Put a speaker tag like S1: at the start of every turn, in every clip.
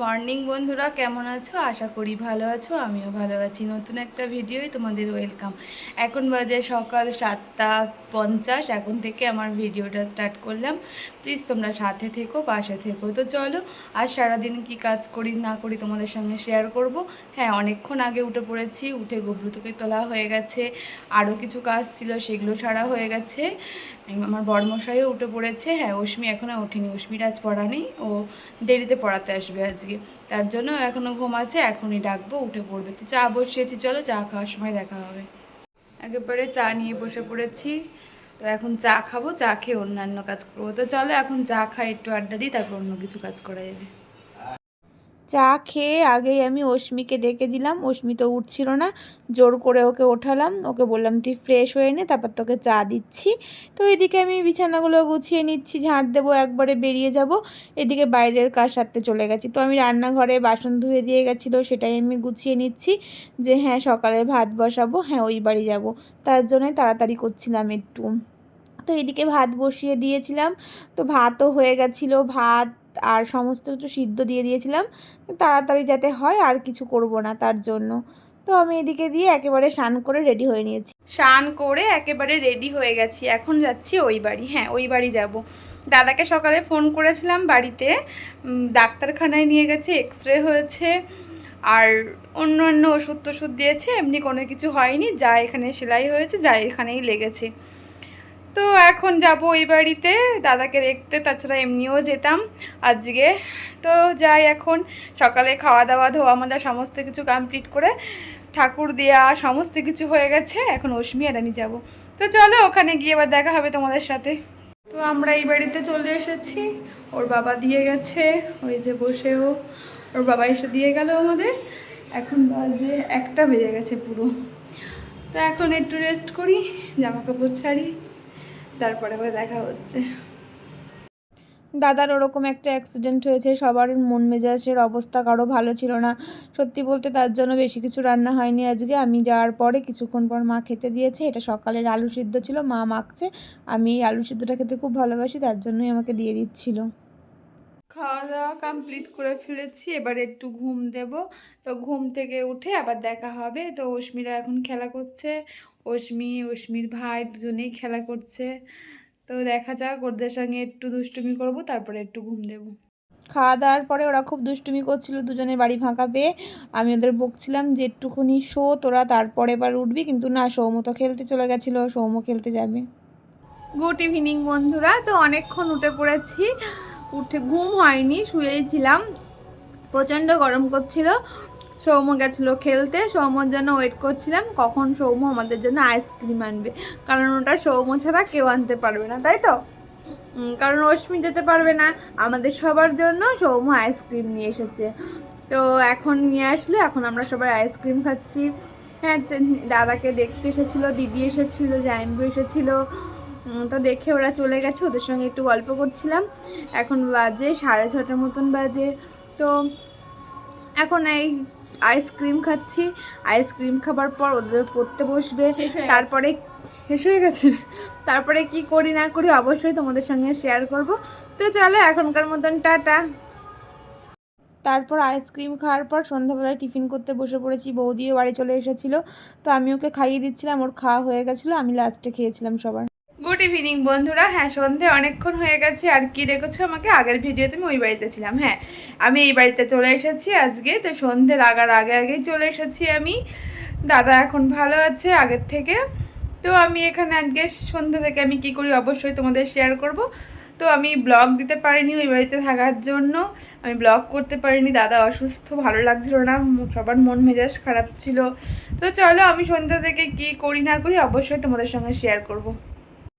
S1: Morning বন্ধুরা, কেমন আছো? আশা করি ভালো আছো, আমিও ভালো আছি। নতুন একটা ভিডিওই তোমাদের ওয়েলকাম এখন বাজে সকাল সাতটা পঞ্চাশ, এখন থেকে আমার ভিডিওটা স্টার্ট করলাম। প্লিজ তোমরা সাথে থেকো, পাশে থেকো। তো চলো আর সারাদিন কি কাজ করি, না করি তোমাদের সঙ্গে শেয়ার করব। হ্যাঁ অনেকক্ষণ আগে উঠে পড়েছি, উঠে গবলুতকে তোলা হয়ে গেছে। আরও কিছু কাজ ছিল, সেগুলো ছাড়া হয়ে গেছে। আমার বড়মশাইও উঠে পড়েছে। হ্যাঁ অশ্মি এখনও ওঠেনি। অশ্মির আজ পড়া নেই। ও দেরিতে পড়াতে আসবে আজকে। তার জন্য এখনও ঘুম আছে, এখনই ডাকবো, উঠে পড়বে। তো চা বসিয়েছি, চলো চা খাওয়ার সময় দেখা হবে। একেবারে চা নিয়ে বসে পড়েছি। তো এখন চা খাব, চা খেয়ে অন্যান্য কাজ করব। তো চলো এখন চা খাই, একটু আড্ডা দিই, তারপর অন্য কিছু কাজ করা যাবে। চা খেয়ে আগেই আমি অশ্মিকে ডেকে দিলাম। অশ্মি তো উঠছিল না। জোর করে ওকে ওঠালাম। ওকে বললাম, তুই ফ্রেশ হয়ে নে, তারপর তোকে চা দিচ্ছি। তো এদিকে আমি বিছানাগুলো গুছিয়ে নিচ্ছি, ঝাঁট দেবো, একবারে বেরিয়ে যাব। এদিকে বাইরের কাজ সারতে চলে গেছি। তো আমি রান্নাঘরে বাসন ধুয়ে দিয়ে গেছিল, সেটাই আমি গুছিয়ে নিচ্ছি যে হ্যাঁ সকালে ভাত বসাবো হ্যাঁ ওই বাড়ি যাব। তার জন্যই তাড়াতাড়ি করছিলাম একটু। তো এদিকে ভাত বসিয়ে দিয়েছিলাম। তো ভাতও হয়ে গেছিল, ভাত আর সমস্ত কিছু সিদ্ধ দিয়ে দিয়েছিলাম। তাড়াতাড়ি যাতে হয় আর কিছু করব না তার জন্য। তো আমি এদিকে দিয়ে একেবারে স্নান করে রেডি হয়ে নিয়েছি। স্নান করে একেবারে রেডি হয়ে গেছি। এখন যাচ্ছি ওই বাড়ি। হ্যাঁ ওই বাড়ি যাব। দাদাকে সকালে ফোন করেছিলাম বাড়িতে। ডাক্তারখানায় নিয়ে গেছে এক্স রে হয়েছে। আর অন্য অন্য ওষুধ টষুধ দিয়েছে। এমনি কোনো কিছু হয়নি। যা এখানে সেলাই হয়েছে, যা এখানেই লেগেছে। তো এখন যাব ওই বাড়িতে। দাদাকে দেখতে, তাছাড়া এমনিও যেতাম আজকে। তো যাই এখন, সকালে খাওয়া দাওয়া ধোয়া মাজা সমস্ত কিছু কমপ্লিট করে ঠাকুর দেওয়া সমস্ত কিছু হয়ে গেছে। এখন অশ্মি আর আমি যাব। তো চলো, ওখানে গিয়ে এবার দেখা হবে তোমাদের সাথে। তো আমরা এই বাড়িতে চলে এসেছি। ওর বাবা দিয়ে গেছে, ওই যে বসেও। ওর বাবা এসে দিয়ে গেল আমাদের। এখন বাজে একটা বেজে গেছে পুরো। তো এখন একটু রেস্ট করি জামা কাপড় ছাড়ি। তারপরে আবার দেখা হচ্ছে। দাদার ওরকম একটা অ্যাক্সিডেন্ট হয়েছে সবার মন মেজাজের অবস্থা কারও ভালো ছিল না। সত্যি বলতে তার জন্য বেশি কিছু রান্না হয়নি আজকে। আমি যাওয়ার পরে কিছুক্ষণ পর মা খেতে দিয়েছে। এটা সকালের আলু সিদ্ধ ছিল মা মাখছে। আমি এই আলু সিদ্ধটা খেতে খুব ভালোবাসি তার জন্যই আমাকে দিয়ে দিচ্ছিল। খাওয়া দাওয়া কমপ্লিট করে ফেলেছি এবার একটু ঘুম দেব। তো ঘুম থেকে উঠে আবার দেখা হবে। তো অশ্মিরা এখন খেলা করছে অশ্মি অশ্মির ভাই দুজনেই খেলা করছে। তো দেখা যাক ওদের সঙ্গে একটু দুষ্টুমি করব তারপরে একটু ঘুম দেব। খাওয়া দাওয়ার পরে ওরা খুব দুষ্টুমি করছিল দুজনের বাড়ি ফাঁকা পেয়ে। আমি ওদের বকছিলাম যে একটুখানি শো তোরা তারপরে এবার উঠবি। কিন্তু না সৌম তো খেলতে চলে গেছিল সৌম খেলতে যাবে। গুড ইভিনিং বন্ধুরা তো অনেকক্ষণ উঠে পড়েছি। উঠে ঘুম হয়নি শুয়েই ছিলাম। প্রচণ্ড গরম করছিল। সৌম্য গেছিল খেলতে, সৌম্যর জন্য ওয়েট করছিলাম, কখন সৌম্য আমাদের জন্য আইসক্রিম আনবে। কারণ ওটা সৌম্য ছাড়া কেউ আনতে পারবে না, তাই তো? কারণ অশ্মি যেতে পারবে না, আমাদের সবার জন্য সৌম্য আইসক্রিম নিয়ে এসেছে। তো এখন নিয়ে আসলে, এখন আমরা সবাই আইসক্রিম খাচ্ছি। হ্যাঁ দাদাকে দেখতে এসেছিল, দিদি এসেছিল, জাইনবু এসেছিল। তো দেখে ওরা চলে গেছে, ওদের সঙ্গে একটু গল্প করছিলাম। এখন বাজে সাড়ে ছটার মতন বাজে। তো এখন এই আইসক্রিম খাচ্ছি। আইসক্রিম খাবার পর ওদের পড়তে বসবে। তারপরে শেষ হয়ে গেছে। তারপরে কি করি না করি অবশ্যই তোমাদের সঙ্গে শেয়ার করব। তো চলো এখনকার মতন টাটা। তারপর আইসক্রিম খাওয়ার পর সন্ধ্যাবেলায় টিফিন করতে বসে পড়েছি। বৌদিও বাড়ি চলে এসেছিল। তো আমি ওকে খাইয়ে দিচ্ছিলাম ওর খাওয়া হয়ে গেছিল আমি লাস্টে খেয়েছিলাম সবার। গুড ইভিনিং বন্ধুরা। হ্যাঁ সন্ধে অনেকক্ষণ হয়ে গেছে। আর কি দেখেছ আমাকে? আগের ভিডিওতে আমি ওই বাড়িতে ছিলাম। হ্যাঁ আমি এই বাড়িতে চলে এসেছি আজকে। তো সন্ধে লাগার আগে আগেই চলে এসেছি আমি। দাদা এখন ভালো আছে আগের থেকে। তো আমি এখানে আজকে সন্ধ্যা থেকে আমি কি করি অবশ্যই তোমাদের শেয়ার করব। তো আমি ব্লগ দিতে পারিনি ওই বাড়িতে থাকার জন্য। আমি ব্লগ করতে পারিনি। দাদা অসুস্থ, ভালো লাগছিল না। সবার মন মেজাজ খারাপ ছিল। তো চলো আমি সন্ধ্যা থেকে কি করি না করি অবশ্যই তোমাদের সঙ্গে শেয়ার করব।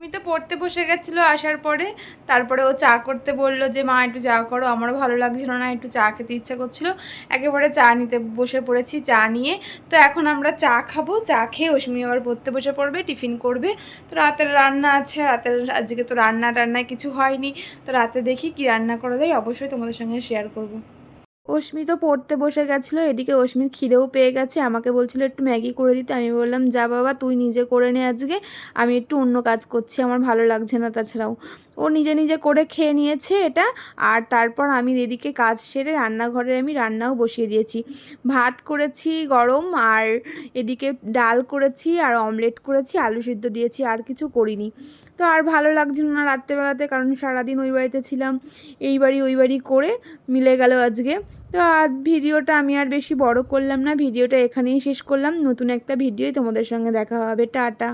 S1: আমি তো পড়তে বসে গেছিল আসার পরে। তারপরে ও চা করতে বলল যে, মা, একটু চা করো, আমারও ভালো লাগছিল না, একটু চা খেতে ইচ্ছা করছিল। একেবারে চা নিতে বসে পড়েছি, চা নিয়ে। তো এখন আমরা চা খাব, চা খেয়ে অশ্মি আবার পড়তে বসে পড়বে, টিফিন করবে। তো রাতের রান্না আছে, রাতের আজকে তো রান্না টান্না কিছু হয়নি। তো রাতে দেখি কি রান্না করা যায়, অবশ্যই তোমাদের সঙ্গে শেয়ার করব। অশ্মি তো পড়তে বসে গেছিল, এদিকে অশ্মির খিদেও পেয়ে গেছে, আমাকে বলছিল, একটু ম্যাগি করে দিতে। আমি বললাম, যা বাবা, তুই নিজে করে নে আজকে, আমি একটু অন্য কাজ করছি, আমার ভালো লাগছে না তাছাড়াও। ও নিজে নিজে করে খেয়ে নিয়েছে এটা, আর তারপর আমি এদিকে কাজ সেরে রান্নাঘরে আমি রান্নাও বসিয়ে দিয়েছি। ভাত করেছি গরম, আর এদিকে ডাল করেছি, আর অমলেট করেছি, আলু সিদ্ধ দিয়েছি, আর কিছু করিনি। তো আর ভালো লাগছিল না রাত্রেবেলাতে, কারণ সারাদিন ওই বাড়িতে ছিলাম, এই বাড়ি ওই বাড়ি করে মিলে গেল আজকে। তো আর ভিডিওটা আমি আর বেশি বড় করলাম না, ভিডিওটা এখানেই শেষ করলাম। নতুন একটা ভিডিওই তোমাদের সঙ্গে দেখা হবে। টাটা।